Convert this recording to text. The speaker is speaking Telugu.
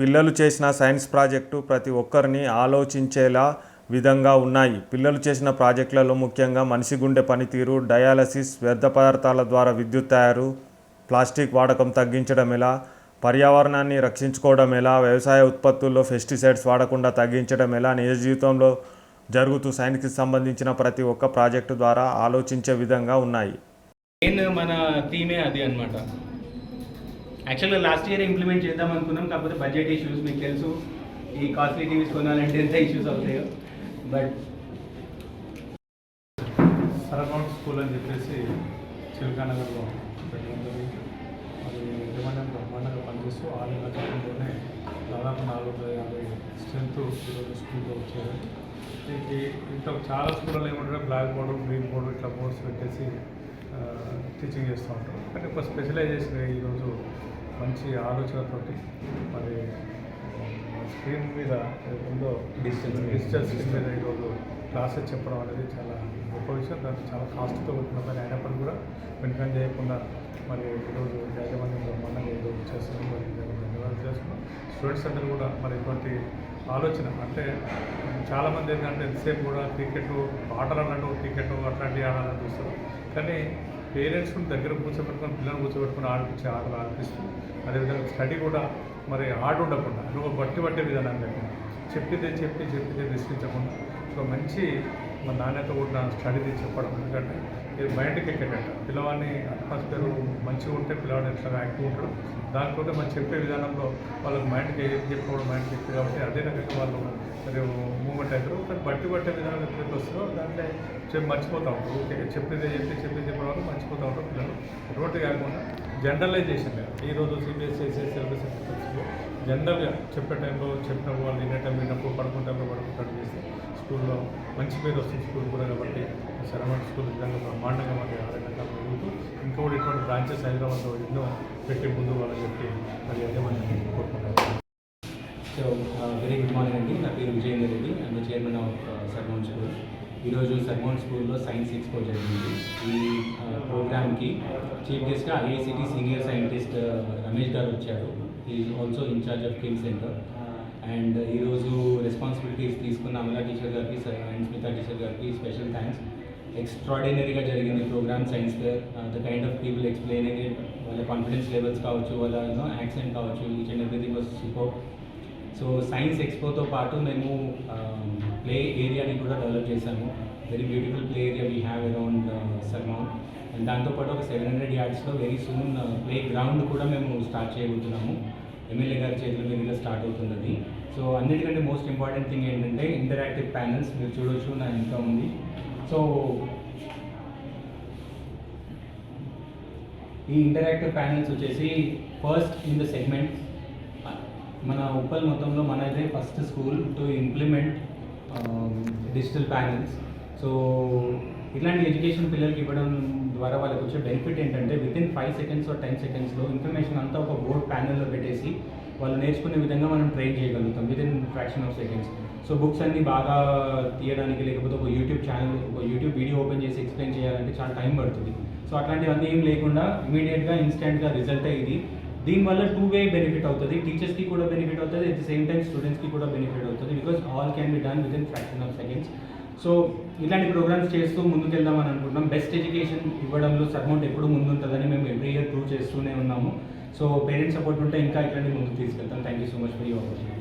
పిల్లలు చేసిన సైన్స్ ప్రాజెక్టు ప్రతి ఒక్కరిని ఆలోచించేలా విధంగా ఉన్నాయి. పిల్లలు చేసిన ప్రాజెక్టులలో ముఖ్యంగా మనిషి గుండె పనితీరు డయాలసిస్ వ్యర్థ పదార్థాల ద్వారా విద్యుత్ తయారు ప్లాస్టిక్ వాడకం తగ్గించడం ఎలా పర్యావరణాన్ని రక్షించుకోవడం ఎలా వ్యవసాయ ఉత్పత్తుల్లో పెస్టిసైడ్స్ వాడకుండా తగ్గించడం ఎలా నిజ జీవితంలో జరుగుతూ సైన్స్కి సంబంధించిన ప్రతి ఒక్క ప్రాజెక్టు ద్వారా ఆలోచించే విధంగా ఉన్నాయి. మన థీమే అది అనమాట యాక్చువల్గా లాస్ట్ ఇయర్ ఇంప్లిమెంట్ చేద్దాం అనుకున్నాం కాకపోతే బడ్జెట్ ఇష్యూస్ మీకు తెలుసు. ఈ కాస్ట్లీ టీవీస్ కొనాలంటే ఎంత ఇష్యూస్ అవుతాయో. బట్ సరౌండ్ స్కూల్ అని చెప్పేసి చిలకానగర్లో పెట్టడం జరిగింది. అది యజమాన్యం బ్రహ్మాండంగా పనిచేస్తూ ఆరు నెలల కాలంలోనే దాదాపు నాలుగు వందల యాభై స్ట్రెంత్ ఈరోజు స్కూల్లో వచ్చారు. దీనికి చాలా స్కూల్లో ఏమంటారు బ్లాక్ బోర్డు గ్రీన్ బోర్డు ఇట్లా బోర్డ్స్ పెట్టేసి టీచింగ్ చేస్తూ ఉంటారు. కానీ ఒక స్పెషలైజేషన్ ఈరోజు మంచి ఆలోచనతోటి మరి స్క్రీన్ మీద ఉందో screen. డిజిటల్ స్క్రీన్ మీద ఈరోజు క్లాసెస్ చెప్పడం అనేది చాలా గొప్ప విషయం. దానికి చాలా కాస్ట్తో వచ్చిన పని అయినప్పటికీ కూడా వెనుకని చేయకుండా మరి ఈరోజు యాజమాన్యం బ్రహ్మాండంగా ఈరోజు చేస్తున్నాం. మరి ధన్యవాదాలు చేస్తున్నాం. స్టూడెంట్స్ అందరూ కూడా మరి ఇటువంటి ఆలోచన. అంటే చాలామంది ఏంటంటే ఎంతసేపు కూడా క్రికెట్ ఆటలు అన్నట్టు క్రికెట్ అట్లాంటివి ఆడాలని చూస్తారు. కానీ పేరెంట్స్ దగ్గర కూర్చోబెట్టుకొని పిల్లలు కూర్చోబెట్టుకొని ఆడిపించే ఆటలు ఆడిపిస్తూ అదేవిధంగా స్టడీ కూడా మరి ఆట ఉండకుండా నువ్వు బట్టి పట్టే విధానం లేకుండా చెప్పితే చెప్పి చెప్పితే విశ్వించకుండా సో మంచి మా నాణ్యత కూడా స్టడీది చెప్పడం ఎందుకంటే ఇది మైండ్కి ఎక్కేటట్ట. పిల్లవాడిని అట్మాస్ఫియర్ మంచిగా ఉంటే పిల్లవాడు ఎట్లా యాక్టివ్ ఉంటాడు. దానికోసం మనం చెప్పే విధానంలో వాళ్ళకి మైండ్కి ఏం చెప్పుకోవడం మైండ్కి ఎక్కువ కాబట్టి అదే రకంగా వాళ్ళు మరి మూమెంట్ అవుతారు కానీ బట్టి పట్టే విధానం ఎప్పుడైతే వస్తుందో దాంట్లో చెప్పి మర్చిపోతూ. ఉంటారు ఓకే చెప్పేదే చెప్పి చెప్పి చెప్పిన వాళ్ళు మర్చిపోతూ ఉంటారు పిల్లలు. అటువంటి కాకుండా జనరలైజేషన్. ఈరోజు సిబిఎస్ఈ సిలబస్ జనరల్గా చెప్పే టైంలో చెప్పినప్పుడు వాళ్ళు వినే టైం విన్నప్పుడు పడుకునే టైంలో పడుకుంటాడు చేస్తే స్కూల్లో మంచి పేరు వస్తుంది స్కూల్ కూడా కాబట్టి శరవణ స్కూల్ విధంగా బ్రహ్మాండంగా మనకి ఆరోగ్యంగా పెరుగుతూ ఇంకా కూడా ఇటువంటి బ్రాంచెస్ హైదరాబాద్లో ఎన్నో పెట్టి ముందు వాళ్ళని చెప్పి మరి అదే మనం కోరుకుంటాం సో వెరీ గుడ్ మార్నింగ్ అండి. నా పేరు Vijayender Reddy. And chairman of Surmount ఈరోజు సర్మౌంట్ స్కూల్లో సైన్స్ ఎక్స్పో జరిగింది ఈ ప్రోగ్రామ్కి చీఫ్ గెస్ట్గా ఐఐసిటి సీనియర్ సైంటిస్ట్ రమేష్ గారు వచ్చారు ఈ also in-charge of Kim centre and ఈరోజు రెస్పాన్సిబిలిటీస్ తీసుకున్న అమలా టీచర్ గారికి అండ్ స్మిత టీచర్ గారికి స్పెషల్ థ్యాంక్స్ ఎక్స్ట్రాడినరీగా జరిగింది programme science fair the kind of people explaining it వాళ్ళ కాన్ఫిడెన్స్ లెవెల్స్ కావచ్చు వాళ్ళ యాక్సెంట్ కావచ్చు each and everything was super so science ఎక్స్పోతో పాటు మేము ప్లే ఏరియాని కూడా డెవలప్ చేశాము. Very beautiful play area we have around Surmount and దాంతోపాటు ఒక సెవెన్ హండ్రెడ్ యార్డ్స్లో వెరీ సూన్ ప్లే గ్రౌండ్ కూడా మేము స్టార్ట్ చేయబోతున్నాము. ఎమ్మెల్యే గారి చేతుల మీదుగా స్టార్ట్ అవుతున్నది. సో అన్నిటికంటే మోస్ట్ ఇంపార్టెంట్ థింగ్ ఏంటంటే ఇంటరాక్టివ్ ప్యానల్స్ మీరు చూడొచ్చు నా ఇంకా ఉంది. సో ఈ ఇంటరాక్టివ్ ప్యానల్స్ వచ్చేసి ఫస్ట్ ఇన్ ద సెగ్మెంట్ మన ఉప్పల్ మొత్తంలో మనదే first school to implement digital panels so ఇలాంటి ఎడ్యుకేషన్ పిల్లలకి ఇవ్వడం ద్వారా వాళ్ళకి వచ్చే బెనిఫిట్ ఏంటంటే within five seconds or ten సెకండ్స్లో ఇన్ఫర్మేషన్ అంతా ఒక బోర్డ్ ప్యానెల్లో పెట్టేసి వాళ్ళు నేర్చుకునే విధంగా మనం ట్రైన్ చేయగలుగుతాం within fraction of seconds so books అన్ని బాగా తీయడానికి లేకపోతే ఒక యూట్యూబ్ ఛానల్ ఒక యూట్యూబ్ వీడియో ఓపెన్ చేసి ఎక్స్ప్లెయిన్ చేయాలంటే చాలా టైం పడుతుంది. సో అట్లాంటివన్నీ ఏం లేకుండా ఇమీడియట్గా ఇన్స్టెంట్గా రిజల్ట్ ఇది దీనివల్ల టూ వే బెనిఫిట్ అవుతుంది టీచర్స్కి కూడా బెనిఫిట్ అవుతుంది అట్ ద సేమ్ టైం స్టూడెంట్స్కి కూడా బెనిఫిట్ అవుతుంది because all can be done within fraction of seconds so ఇలాంటి ప్రోగ్రామ్స్ చేస్తూ ముందుకెళ్దామని అనుకుంటున్నాం. బెస్ట్ ఎడ్యుకేషన్ ఇవ్వడంలో సర్మౌంట్ ఎప్పుడు ముందుంటుందని మేము ఎవ్రీ ఇయర్ ప్రూవ్ చేస్తూనే ఉన్నాము. సో పేరెంట్స్ సపోర్ట్ ఉంటే ఇంకా ఇట్లాంటి ముందుకు తీసుకెళ్తాం. Thank you so much for you opportunity